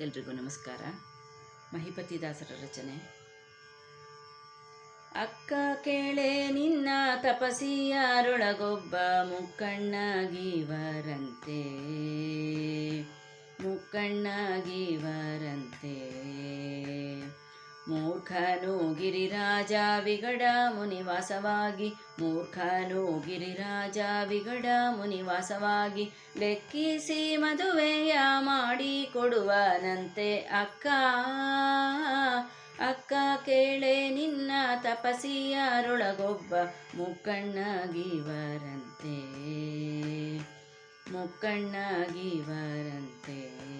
ಎಲ್ರಿಗೂ ನಮಸ್ಕಾರ. ಮಹಿಪತಿ ದಾಸರ ರಚನೆ. ಅಕ್ಕ ಕೇಳೆ ನಿನ್ನ ತಪಸಿಯಾರೊಳಗೊಬ್ಬ ಮುಕ್ಕಣ್ಣಾಗಿವರಂತೆ. ಮುಕ್ಕಣ್ಣಗಿವರಂತೆ. ಮೂರ್ಖನು ಗಿರಿರಾಜ ವಿಗಡ ಮುನಿವಾಸವಾಗಿ ಮೂರ್ಖನು ಗಿರಿರಾಜ ವಿಗಡ ಮುನಿವಾಸವಾಗಿ ಲೆಕ್ಕಿಸಿ ಮದುವೆಯ ಮಾಡಿ ಕೊಡುವನಂತೆ ಅಕ್ಕ. ಅಕ್ಕ ಕೇಳೆ ನಿನ್ನ ತಪಸಿಯಾರೊಳಗೊಬ್ಬ ಮುಕ್ಕಣ್ಣಗಿವರಂತೆ ಮುಕ್ಕಣ್ಣಗಿವರಂತೆ.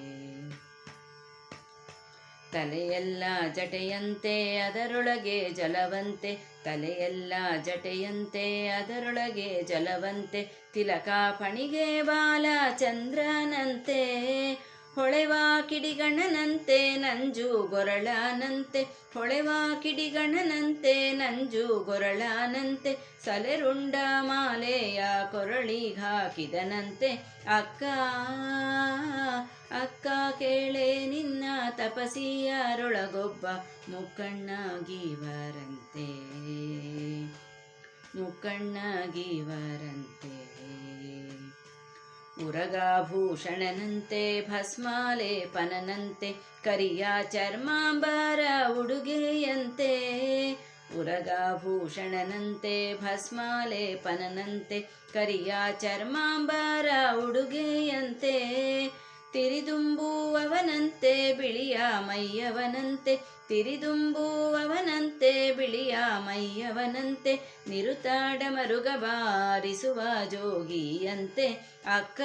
ತಲೆಯೆಲ್ಲ ಜಟೆಯಂತೆ ಅದರೊಳಗೆ ಜಲವಂತೆ, ತಲೆಯೆಲ್ಲ ಜಟೆಯಂತೆ ಅದರೊಳಗೆ ಜಲವಂತೆ, ತಿಲಕ ಪಣಿಗೆ ಬಾಲ ಚಂದ್ರನಂತೆ, ಹೊಳೆವ ಕಿಡಿಗಣನಂತೆ ನಂಜು ಗೊರಳನಂತೆ, ಹೊಳೆವ ಕಿಡಿಗಣನಂತೆ ನಂಜು ಗೊರಳನಂತೆ, ಸಲೆರುಂಡ ಮಾಲೆಯ ಕೊರಳಿಗಾಕಿದನಂತೆ ಅಕ್ಕ ಅಕ್ಕ ಕೇಳೇ ತಪಸಿಯಾರೊಳಗೊಬ್ಬ ಮುಕ್ಕಣ್ಣಾಗಿವರಂತೆ. ಮುಕ್ಕಣ್ಣಗಿವರಂತೆ. ಉರಗಾಭೂಷಣನಂತೆ ಭಸ್ಮಾಲೇಪನನಂತೆ ಕರಿಯ ಚರ್ಮಾಂಬರ ಉಡುಗೆಯಂತೆ. ಉರಗಾಭೂಷಣನಂತೆ ಭಸ್ಮಾಲೇಪನನಂತೆ ಕರಿಯ ಚರ್ಮಾಂಬರ ಉಡುಗೆಯಂತೆ. ತಿರಿದುಂಬುವವನಂತೆ ಬಿಳಿಯ ಮೈಯವನಂತೆ, ತಿರಿದುಂಬುವವನಂತೆ ಬಿಳಿಯ ಮೈಯವನಂತೆ, ನಿರುತಾಡ ಮರುಗ ಬಾರಿಸುವ ಜೋಗಿಯಂತೆ, ಅಕ್ಕ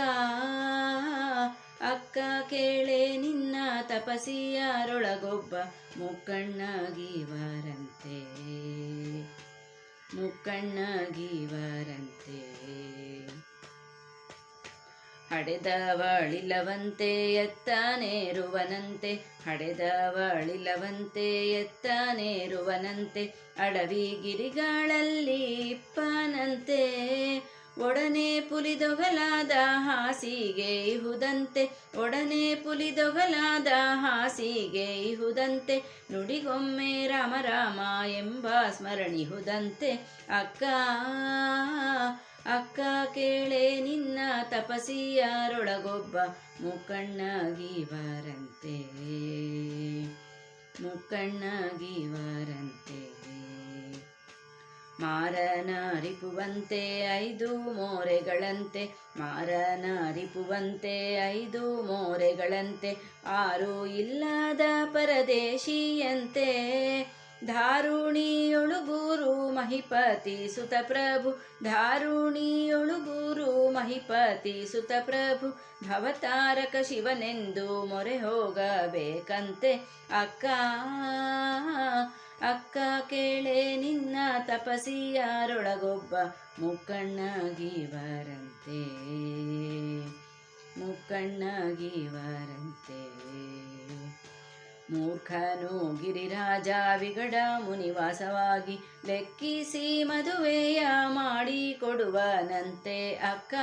ಅಕ್ಕ ಕೇಳೆ ನಿನ್ನ ತಪಸಿಯಾರೊಳಗೊಬ್ಬ ಮುಕ್ಕಣ್ಣಾಗಿವರಂತೆ, ಮುಕ್ಕಣ್ಣಗಿವರಂತೆ. ಹಡೆದವಳಿಲವಂತೆ ಎತ್ತನೇರುವನಂತೆ ಹಡೆದವಳಿಲವಂತೆ ಎತ್ತನೇರುವನಂತೆ ಅಡವಿ ಗಿರಿಗಳಲ್ಲಿ ಇಪ್ಪನಂತೆ. ಒಡನೆ ಪುಲಿದೊಗಲಾದ ಹಾಸಿಗೆ ಇಹುದಂತೆ, ಒಡನೆ ಪುಲಿದೊಗಲಾದ ಹಾಸಿಗೆ ಇಹುದಂತೆ, ನುಡಿಗೊಮ್ಮೆ ರಾಮ ರಾಮ ಎಂಬ ಸ್ಮರಣಿಹುದಂತೆ. ಅಕ್ಕ ಅಕ್ಕ ಕೇಳೆ ನಿನ್ನ ತಪಸಿಯಾರೊಳಗೊಬ್ಬ ಮುಕ್ಕಣ್ಣಾಗಿ ವಾರಂತೆ ಮಾರನಾರಿಪುವಂತೆ ಐದು ಮೋರೆಗಳಂತೆ, ಮಾರನಾರಿಪುವಂತೆ ಐದು ಮೋರೆಗಳಂತೆ, ಆರು ಇಲ್ಲದ ಪರದೇಶಿಯಂತೆ. ಧಾರುಣಿಯೊಳುಗೂರು ಮಹಿಪತಿ ಸುತ ಪ್ರಭು ಧಾರುಣಿಯೊಳುಗೂರು ಮಹಿಪತಿ ಸುತ ಪ್ರಭು ಭವತಾರಕ ಶಿವನೆಂದು ಮೊರೆ ಹೋಗಬೇಕಂತೆ. ಅಕ್ಕ ಅಕ್ಕ ಕೇಳೆ, ನಿನ್ನ ತಪಸಿಯಾರೊಳಗೊಬ್ಬ ಮುಕ್ಕಣ್ಣಗಿವರಂತೆ ಮುಕ್ಕಣ್ಣಗಿವರಂತೆ. ಮೂರ್ಖನು ಗಿರಿರಾಜ ವಿಗಡ ಮುನಿವಾಸವಾಗಿ ಲೆಕ್ಕಿಸಿ ಮದುವೆಯ ಮಾಡಿ ಕೊಡುವನಂತೆ ಅಕ್ಕ.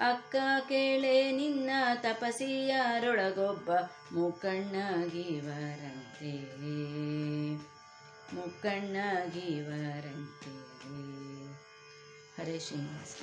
ಅಕ್ಕ ಕೇಳೆ ನಿನ್ನ ತಪಸಿಯಾರೊಳಗೊಬ್ಬ ಮುಕ್ಕಣ್ಣಗಿವರಂತೆ. ಮುಕ್ಕಣ್ಣಗಿವರಂತೆ. ಹರೇ ಶ್ರೀನಿವಾಸ.